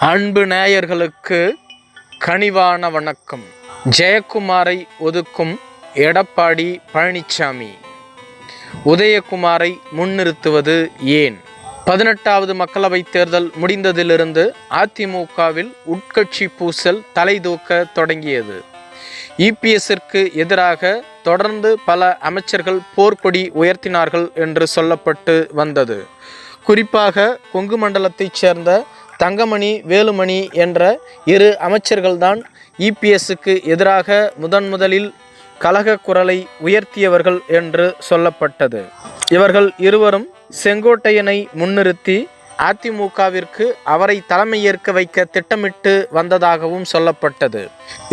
அன்பு நேயர்களுக்கு கனிவான வணக்கம். ஜெயக்குமாரை ஒதுக்கும் எடப்பாடி பழனிசாமி உதயகுமாரை முன்னிறுத்துவது ஏன்? பதினெட்டாவது மக்களவைத் தேர்தல் முடிந்ததிலிருந்து அதிமுகவில் உட்கட்சி பூசல் தலைதூக்க தொடங்கியது. இபிஎஸ்ஸிற்கு எதிராக தொடர்ந்து பல அமைச்சர்கள் போர்க்கொடி உயர்த்தினார்கள் என்று சொல்லப்பட்டு வந்தது. குறிப்பாக கொங்கு மண்டலத்தைச் சேர்ந்த தங்கமணி வேலுமணி என்ற இரு அமைச்சர்கள்தான் இபிஎஸ்ஸுக்கு எதிராக முதன் முதலில் கலக குரலை உயர்த்தியவர்கள் என்று சொல்லப்பட்டது. இவர்கள் இருவரும் செங்கோட்டையனை முன்னிறுத்தி அதிமுகவிற்கு அவரை தலைமையேற்க வைக்க திட்டமிட்டு வந்ததாகவும் சொல்லப்பட்டது.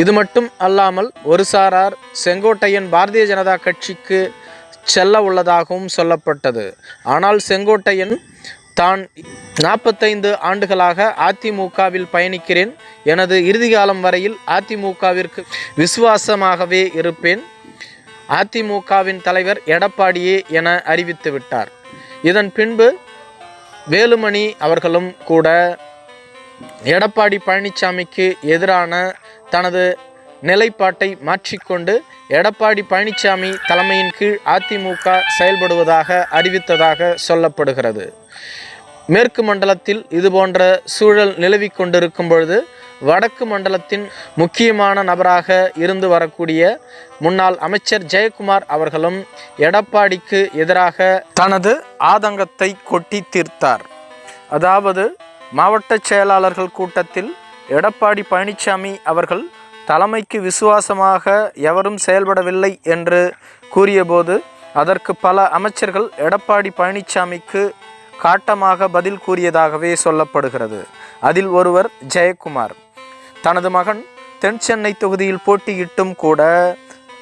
இது மட்டும் அல்லாமல் ஒரு சாரார் செங்கோட்டையன் பாரதிய ஜனதா கட்சிக்கு செல்ல உள்ளதாகவும் சொல்லப்பட்டது. ஆனால் செங்கோட்டையன் தான் நாற்பத்தைந்து ஆண்டுகளாக அதிமுகவில் பயணிக்கிறேன். எனது இறுதி காலம் வரையில் அதிமுகவிற்கு விசுவாசமாகவே இருப்பேன். அதிமுகவின் தலைவர் எடப்பாடியே என அறிவித்து விட்டார். இதன் பின்பு வேலுமணி அவர்களும் கூட எடப்பாடி பழனிசாமிக்கு எதிரான தனது நிலைப்பாட்டை மாற்றிக்கொண்டு எடப்பாடி பழனிசாமி தலைமையின் கீழ் அதிமுக செயல்படுவதாக அறிவித்ததாக சொல்லப்படுகிறது. மேற்கு மண்டலத்தில் இதுபோன்ற சூழல் நிலவி கொண்டிருக்கும் பொழுது வடக்கு மண்டலத்தின் முக்கியமான நபராக இருந்து வரக்கூடிய முன்னாள் அமைச்சர் ஜெயக்குமார் அவர்களும் எடப்பாடிக்கு எதிராக தனது ஆதங்கத்தை கொட்டி தீர்த்தார். அதாவது மாவட்ட செயலாளர்கள் கூட்டத்தில் எடப்பாடி பழனிசாமி அவர்கள் தலைமைக்கு விசுவாசமாக எவரும் செயல்படவில்லை என்று கூறியபோது அதற்கு பல அமைச்சர்கள் எடப்பாடி பழனிசாமிக்கு காட்டமாக பதில் கூறியதாகவே சொல்லப்படுகிறது. அதில் ஒருவர் ஜெயக்குமார். தனது மகன் தென் சென்னை தொகுதியில் போட்டியிட்டும் கூட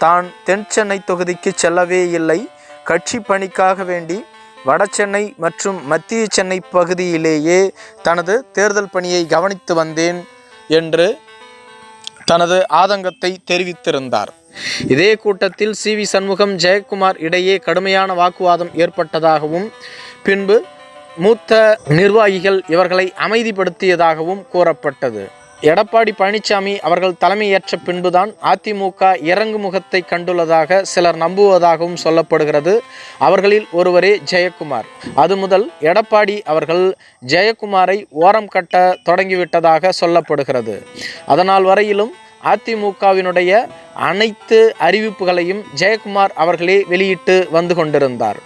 தான் தென் சென்னை தொகுதிக்கு செல்லவே இல்லை. கட்சி பணிக்காக வேண்டி வடசென்னை மற்றும் மத்திய சென்னை பகுதியிலேயே தனது தேர்தல் பணியை கவனித்து வந்தேன் என்று தனது ஆதங்கத்தை தெரிவித்திருந்தார். இதே கூட்டத்தில் சி. வி. சண்முகம் ஜெயக்குமார் இடையே கடுமையான வாக்குவாதம் ஏற்பட்டதாகவும் பின்பு மூத்த நிர்வாகிகள் இவர்களை அமைதிப்படுத்தியதாகவும் கூறப்பட்டது. எடப்பாடி பழனிசாமி அவர்கள் தலைமையேற்ற பின்புதான் அதிமுக இறங்கு முகத்தை கண்டுள்ளதாக சிலர் நம்புவதாகவும் சொல்லப்படுகிறது. அவர்களில் ஒருவரே ஜெயக்குமார். அது முதல் எடப்பாடி அவர்கள் ஜெயக்குமாரை ஓரம் கட்ட தொடங்கிவிட்டதாக சொல்லப்படுகிறது. அதனால் வரையிலும் அதிமுகவினுடைய அனைத்து அறிவிப்புகளையும் ஜெயக்குமார் அவர்களே வெளியிட்டு வந்து கொண்டிருந்தார்.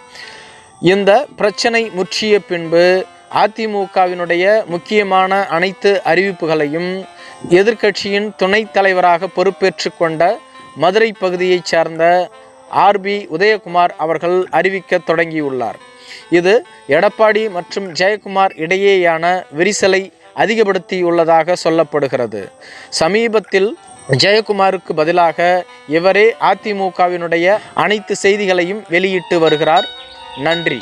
இந்த பிரச்சனை முற்றிய பின்பு அதிமுகவினுடைய முக்கியமான அனைத்து அறிவிப்புகளையும் எதிர்க்கட்சியின் துணைத் தலைவராக பொறுப்பேற்று கொண்ட மதுரை பகுதியைச் சேர்ந்த ஆர்பி உதயகுமார் அவர்கள் அறிவிக்க தொடங்கியுள்ளார். இது எடப்பாடி மற்றும் ஜெயக்குமார் இடையேயான விரிசலை அதிகப்படுத்தியுள்ளதாக சொல்லப்படுகிறது. சமீபத்தில் ஜெயக்குமாருக்கு பதிலாக இவரே அதிமுகவினுடைய அனைத்து செய்திகளையும் வெளியிட்டு வருகிறார். நன்றி.